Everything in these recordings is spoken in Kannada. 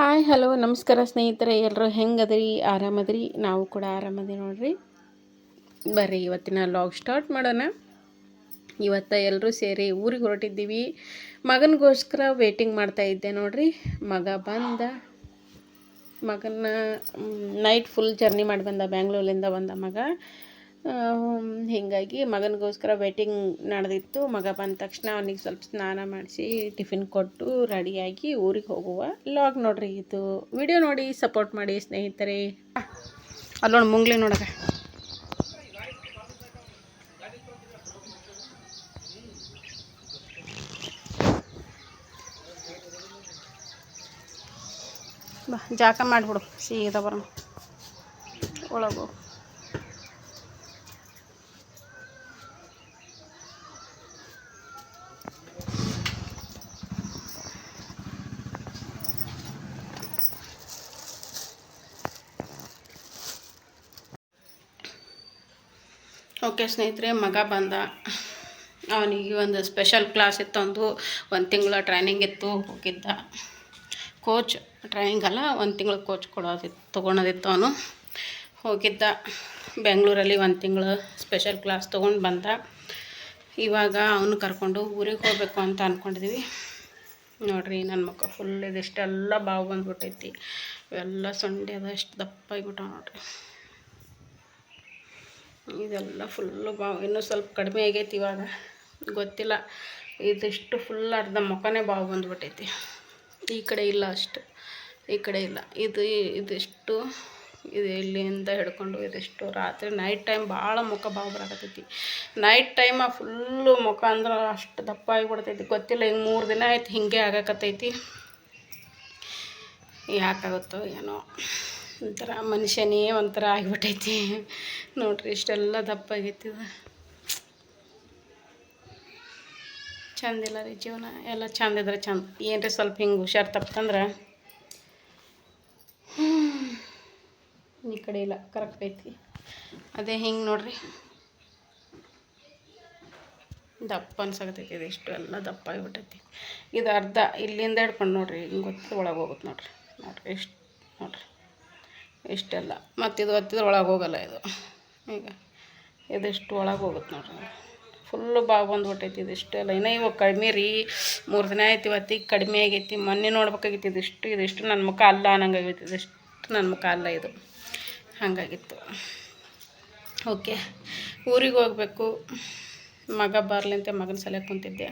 ಹಾಯ್, ಹಲೋ, ನಮಸ್ಕಾರ ಸ್ನೇಹಿತರೆ. ಎಲ್ಲರೂ ಹೆಂಗದ್ರಿ? ಆರಾಮದ್ರಿ? ನಾವು ಕೂಡ ಆರಾಮದಿ ನೋಡ್ರಿ. ಬರ್ರಿ, ಇವತ್ತಿನ ಲಾಗ್ ಸ್ಟಾರ್ಟ್ ಮಾಡೋಣ. ಇವತ್ತು ಎಲ್ಲರೂ ಸೇರಿ ಊರಿಗೆ ಹೊರಟಿದ್ದೀವಿ. ಮಗನಿಗೋಸ್ಕರ ವೇಟಿಂಗ್ ಮಾಡ್ತಾ ಇದ್ದೆ ನೋಡ್ರಿ. ಮಗ ಬಂದ. ಮಗನ ನೈಟ್ ಫುಲ್ ಜರ್ನಿ ಮಾಡಿ ಬಂದ. ಬ್ಯಾಂಗ್ಳೂರಿಂದ ಬಂದ ಮಗ. ಹೀಗಾಗಿ ಮಗನಿಗೋಸ್ಕರ ವೇಟಿಂಗ್ ನಡೆದಿತ್ತು. ಮಗ ಬಂದ ತಕ್ಷಣ ಅವನಿಗೆ ಸ್ವಲ್ಪ ಸ್ನಾನ ಮಾಡಿಸಿ ಟಿಫಿನ್ ಕೊಟ್ಟು ರೆಡಿಯಾಗಿ ಊರಿಗೆ ಹೋಗುವ ಲಾಗ್ ನೋಡ್ರಿ ಇದು. ವಿಡಿಯೋ ನೋಡಿ ಸಪೋರ್ಟ್ ಮಾಡಿ ಸ್ನೇಹಿತರೆ. ಅಲ್ಲೋಣ ಮುಂಗ್ಲಿ ನೋಡಕ. ಬಾ ಜಾಕ ಮಾಡಿಬಿಡು. ಸೀದಾ ಬರೋಣ. ಒಳಗು ಓಕೆ ಸ್ನೇಹಿತರೆ, ಮಗ ಬಂದ. ಅವನಿಗೆ ಒಂದು ಸ್ಪೆಷಲ್ ಕ್ಲಾಸ್ ಇತ್ತು, ಒಂದು ಒಂದು ತಿಂಗಳ ಟ್ರೈನಿಂಗ್ ಇತ್ತು, ಹೋಗಿದ್ದ. ಕೋಚ್ ಟ್ರೈನಿಂಗ್ ಅಲ್ಲ, ಒಂದು ತಿಂಗಳು ಕೋಚ್ ಕೊಡೋದಿತ್ತು ತೊಗೊಳೋದಿತ್ತು ಅವನು. ಹೋಗಿದ್ದ. ಬೆಂಗಳೂರಲ್ಲಿ ಒಂದು ತಿಂಗಳು ಸ್ಪೆಷಲ್ ಕ್ಲಾಸ್ ತೊಗೊಂಡು ಬಂದ. ಇವಾಗ ಅವನು ಕರ್ಕೊಂಡು ಊರಿಗೆ ಹೋಗಬೇಕು ಅಂತ ಅಂದ್ಕೊಂಡಿದ್ವಿ ನೋಡಿರಿ ನನ್ನ ಮಕ್ಕ ಫುಲ್ ಇದಿಷ್ಟೆಲ್ಲ ಬಾವು ಬಂದ್ಬಿಟ್ಟೈತಿ. ಇವೆಲ್ಲ ಸೊಂಡೆ ಅದ, ಎಷ್ಟು ದಪ್ಪ ಆಗಿಬಿಟ್ಟಾವ ನೋಡ್ರಿ. ಇದೆಲ್ಲ ಫುಲ್ಲು ಬಾ, ಇನ್ನೂ ಸ್ವಲ್ಪ ಕಡಿಮೆ ಆಗೈತಿ ಇವಾಗ. ಗೊತ್ತಿಲ್ಲ. ಇದಿಷ್ಟು ಫುಲ್ ಅರ್ಧ ಮುಖನೇ ಬಾವು ಬಂದ್ಬಿಟ್ಟೈತಿ ಈ ಕಡೆ ಇಲ್ಲ ಅಷ್ಟು. ಈ ಕಡೆ ಇಲ್ಲ. ಇದು ಇದಿಷ್ಟು ಇದು ಇಲ್ಲಿಂದ ಹಿಡ್ಕೊಂಡು ಇದಿಷ್ಟು ರಾತ್ರಿ ನೈಟ್ ಟೈಮ್ ಭಾಳ ಮುಖ ಬಾವು ಬರಕತ್ತೈತಿ. ನೈಟ್ ಟೈಮ ಫುಲ್ಲು ಮುಖ ಅಂದ್ರೆ ಅಷ್ಟು ದಪ್ಪ ಆಗಿಬಿಡ್ತೈತಿ. ಗೊತ್ತಿಲ್ಲ ಹಿಂಗೆ ಮೂರು ದಿನ ಆಯ್ತು ಹಿಂಗೆ ಆಗಾಕತ್ತೈತಿ. ಯಾಕಾಗುತ್ತೋ ಏನೋ. ಒಂಥರ ಮನುಷ್ಯನೇ ಒಂಥರ ಆಗಿಬಿಟ್ಟೈತಿ ನೋಡ್ರಿ ಇಷ್ಟೆಲ್ಲ ದಪ್ಪ ಆಗೈತಿ ಚಂದಿಲ್ಲ ರೀ ಜೀವನ. ಎಲ್ಲ ಚಂದ ಇದ್ರೆ ಚಂದ. ಏನ್ರಿ ಸ್ವಲ್ಪ ಹಿಂಗೆ ಹುಷಾರು ತಪ್ಪಂದ್ರೆ ಈ ಕಡೆ ಇಲ್ಲ. ಕರೆಕ್ಟ್ ಐತಿ. ಅದೇ ಹಿಂಗೆ ನೋಡ್ರಿ. ದಪ್ಪ ಅನ್ಸಕತ್ತೈತಿ ಇದು. ಇಷ್ಟು ಎಲ್ಲ ದಪ್ಪ ಆಗಿಬಿಟ್ಟೈತಿ ಇದು ಅರ್ಧ ಇಲ್ಲಿಂದ ಹಿಡ್ಕೊಂಡು ನೋಡ್ರಿ, ಹಿಂಗೆ ಗೊತ್ತು ಒಳಗೆ ಹೋಗುತ್ತೆ ನೋಡ್ರಿ. ನೋಡ್ರಿ, ಎಷ್ಟು ನೋಡ್ರಿ. ಇಷ್ಟೆಲ್ಲ. ಮತ್ತು ಇದು ಒತ್ತಿದ್ರೆ ಒಳಗೆ ಹೋಗಲ್ಲ ಇದು. ಈಗ ಇದಿಷ್ಟು ಒಳಗೆ ಹೋಗುತ್ತೆ ನೋಡ್ರಿ ಫುಲ್ಲು ಬಾವು ಬಂದ್ಬಿಟ್ಟೈತಿ ಇದಿಷ್ಟೆಲ್ಲ ಇನ್ನೂ ಇವಾಗ ಕಡಿಮೆ ರೀ, ಮೂರು ದಿನ ಆಯ್ತು ಇವತ್ತಿಗೆ ಕಡಿಮೆ ಆಗೈತಿ. ಮೊನ್ನೆ ನೋಡ್ಬೇಕಾಗಿತ್ತು ಇದಿಷ್ಟು ಇದಿಷ್ಟು ನನ್ನ ಮುಖ ಅಲ್ಲ ಅನ್ನಂಗಾಗೈತಿ. ಇದಿಷ್ಟು ನನ್ನ ಮುಖ ಅಲ್ಲ ಇದು. ಹಾಗಾಗಿತ್ತು. ಓಕೆ. ಊರಿಗೆ ಹೋಗಬೇಕು. ಮಗ ಬರಲಿ ಅಂತ ಮಗನ ಸಲಹೆ ಕುಂತಿದ್ದೆ.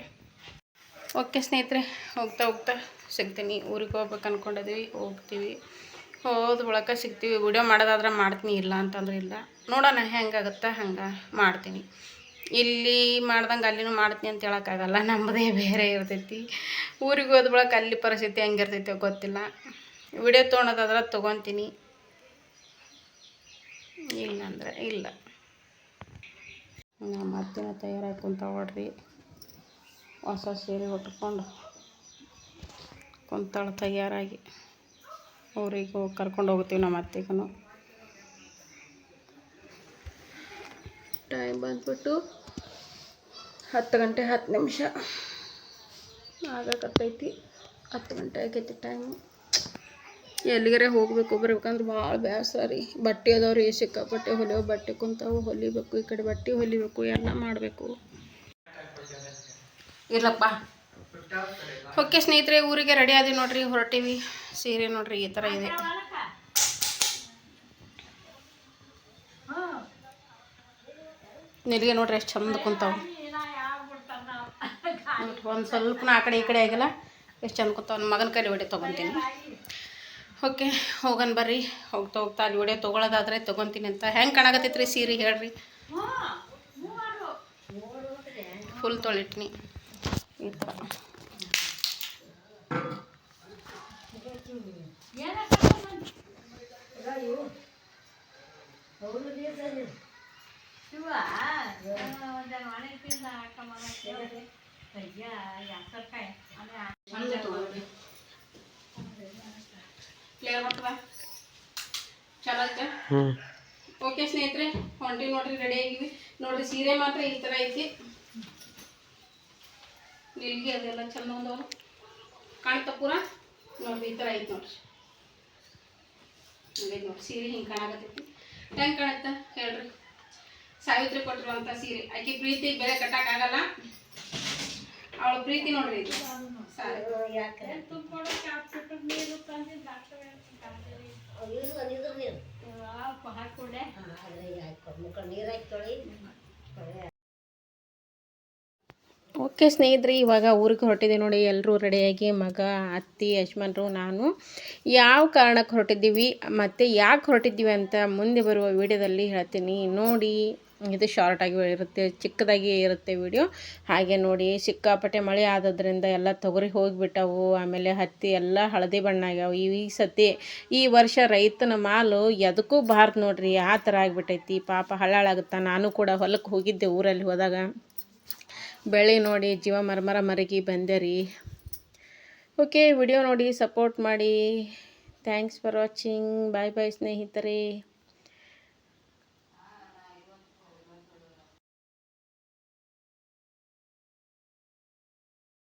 ಓಕೆ ಸ್ನೇಹಿತರೆ, ಹೋಗ್ತಾ ಹೋಗ್ತಾ ಸಿಗ್ತೀನಿ. ಊರಿಗೆ ಹೋಗ್ಬೇಕು ಅಂದ್ಕೊಂಡಿದ್ದೀವಿ ಹೋಗ್ತೀವಿ. ಹೋದ ಬಳಕ ಸಿಗ್ತೀವಿ, ವಿಡಿಯೋ ಮಾಡೋದಾದ್ರೆ ಮಾಡ್ತೀನಿ, ಇಲ್ಲ ಅಂತಂದ್ರೆ ಇಲ್ಲ. ನೋಡೋಣ, ಹೆಂಗಾಗತ್ತೆ, ಹಂಗೆ ಮಾಡ್ತೀನಿ. ಇಲ್ಲಿ ಮಾಡ್ದಂಗೆ ಅಲ್ಲಿನೂ ಮಾಡ್ತೀನಿ ಅಂತ ಹೇಳೋಕ್ಕಾಗಲ್ಲ, ನಮ್ಮದೇ ಬೇರೆ ಇರ್ತೈತಿ. ಊರಿಗೆ ಹೋದ ಬಳಕ ಅಲ್ಲಿ ಪರಿಸ್ಥಿತಿ ಹೆಂಗಿರ್ತೈತೆ ಗೊತ್ತಿಲ್ಲ. ವಿಡಿಯೋ ತೊಗೊಳೋದಾದ್ರೆ ತೊಗೊತೀನಿ. ಇಲ್ಲಂದ್ರೆ ಇಲ್ಲ. ನಮ್ಮ ಅತ್ತಿನ ತಯಾರಾಗಿ ಕುಂತಾವಡ್ರಿ ಹೊಸ ಸೀರೆ ಉಟ್ಕೊಂಡು ಕುಂತಾಳು ತಯಾರಾಗಿ. ಊರಿಗೆ ಹೋಗಿ ಕರ್ಕೊಂಡು ಹೋಗ್ತೀವಿ ನಮ್ಮ ಅತ್ತೆಗೂ ಟೈಮ್ ಬಂದ್ಬಿಟ್ಟು ಹತ್ತು ಗಂಟೆ ಹತ್ತು ನಿಮಿಷ. ಆಗಕತ್ತೈತಿ ಹತ್ತು ಗಂಟೆ ಆಗೈತಿ ಟೈಮು ಎಲ್ಲಿಗಾರೆ ಹೋಗಬೇಕು ಬರ್ಬೇಕಂದ್ರೆ ಭಾಳ ಬೇಸರ. ರೀ ಬಟ್ಟೆ ಅದಾವ್ರಿ ಸಿಕ್ಕಾಪಟ್ಟೆ ಹೊಲಿಯೋ ಬಟ್ಟೆ ಕುಂತಾವು ಹೊಲಿಬೇಕು. ಈ ಕಡೆ ಬಟ್ಟೆ ಹೊಲಿಬೇಕು ಎಲ್ಲ ಮಾಡಬೇಕು. ಇರ್ಲಪ್ಪ. ಓಕೆ ಸ್ನೇಹಿತರೆ ಊರಿಗೆ ರೆಡಿ ಆದ್ವಿ ನೋಡ್ರಿ ಹೊರಟಿವಿ. ಸೀರೆ ನೋಡ್ರಿ ಈ ಥರ ಇದೆ. ನೆಲಿಗೆ ನೋಡ್ರಿ ಎಷ್ಟು ಚಂದ ಕುಂತಾವ. ಒಂದು ಸ್ವಲ್ಪ ಆ ಕಡೆ ಈ ಕಡೆ ಆಗಿಲ್ಲ. ಎಷ್ಟು ಚಂದ ಕುಂತಾವ. ನನ್ನ ಮಗನ ಕೈಲಿ ಹೊಡೆ ತೊಗೊತೀನಿ. ಓಕೆ ಹೋಗನ್ ಬರ್ರಿ. ಹೋಗ್ತಾ ಹೋಗ್ತಾ ಅಲ್ಲಿ ಒಡೆ ತೊಗೊಳೋದಾದ್ರೆ ತೊಗೊತೀನಿ ಅಂತ. ಹೆಂಗೆ ಕಾಣಾಕತ್ತೈತ್ರಿ ಸೀರೆ ಹೇಳ್ರಿ? ಫುಲ್ ತೊಳಿಟ್ನಿ. ಈ ಥರ ಓಕೆ ಸ್ನೇಹಿತರೆ ಹೊಂಟಿ ನೋಡ್ರಿ ರೆಡಿ ಆಗಿವಿ ನೋಡ್ರಿ, ಸೀರೆ ಮಾತ್ರ ಈ ತರ ಐತಿ. ನಿಲ್ಗಿ ಅದೆಲ್ಲ ಚಂದ ಒಂದವ ಕಾಣ್ತಾ ಪೂರ? ನೋಡ್ರಿ, ಈ ತರ ಐತಿ ನೋಡ್ರಿ. ನೋಡ್ರಿ ನೋಡಿ ಸೀರೆ ಹಿಂಗೆ ಕಾಣಕತ್ತೈತಿ. ಹೆಂಗೆ ಕಾಣತ್ತ ಹೇಳ್ರಿ? ಸಾವಿತ್ರಿ ಕೊಟ್ಟಿರುವಂಥ ಸೀರೆ. ಆಕೆ ಪ್ರೀತಿ ಬೆಲೆ ಕಟ್ಟಕ್ಕಾಗಲ್ಲ ಅವಳ ಪ್ರೀತಿ ನೋಡ್ರಿ ಇದು. ಓಕೆ ಸ್ನೇಹಿತರೆ ಇವಾಗ ಊರಿಗೆ ಹೊರಟಿದೆ ನೋಡಿ. ಎಲ್ಲರೂ ರೆಡಿಯಾಗಿ ಮಗ ಅತ್ತಿ ಯಜಮಾನ್ರು ನಾನು ಯಾವ ಕಾರಣಕ್ಕೆ ಹೊರಟಿದ್ದೀವಿ ಮತ್ತು ಯಾಕೆ ಹೊರಟಿದ್ದೀವಿ ಅಂತ ಮುಂದೆ ಬರುವ ವಿಡಿಯೋದಲ್ಲಿ ಹೇಳ್ತೀನಿ. ನೋಡಿ. ಇದು ಶಾರ್ಟಾಗಿ ಇರುತ್ತೆ ಚಿಕ್ಕದಾಗಿ ಇರುತ್ತೆ ವಿಡಿಯೋ ಹಾಗೆ ನೋಡಿ, ಸಿಕ್ಕಾಪಟ್ಟೆ ಮಳೆ ಆದದ್ರಿಂದ ಎಲ್ಲ ತೊಗರಿ ಹೋಗಿಬಿಟ್ಟವು, ಆಮೇಲೆ ಹತ್ತಿ ಎಲ್ಲ ಹಳದಿ ಬಣ್ಣ ಆಗ್ಯಾವ ಈ ಸತಿ ಈ ವರ್ಷ ರೈತನ ಮಾಲು ಎದಕ್ಕೂ ಬಾರ್ದು ನೋಡ್ರಿ, ಆ ಥರ ಆಗಿಬಿಟ್ಟೈತಿ. ಪಾಪ ಹಳ್ಳಾಳಾಗುತ್ತಾ, ನಾನು ಕೂಡ ಹೊಲಕ್ಕೆ ಹೋಗಿದ್ದೆ ಊರಲ್ಲಿ ಹೋದಾಗ. ಬೆಳೆ ನೋಡಿ, ಜೀವ ಮರಮರ ಮರಗಿ ಬಂದೆ ರೀ. ಓಕೆ ವಿಡಿಯೋ ನೋಡಿ ಸಪೋರ್ಟ್ ಮಾಡಿ. Thanks for watching bye bye ಸ್ನೇಹಿತರೆ.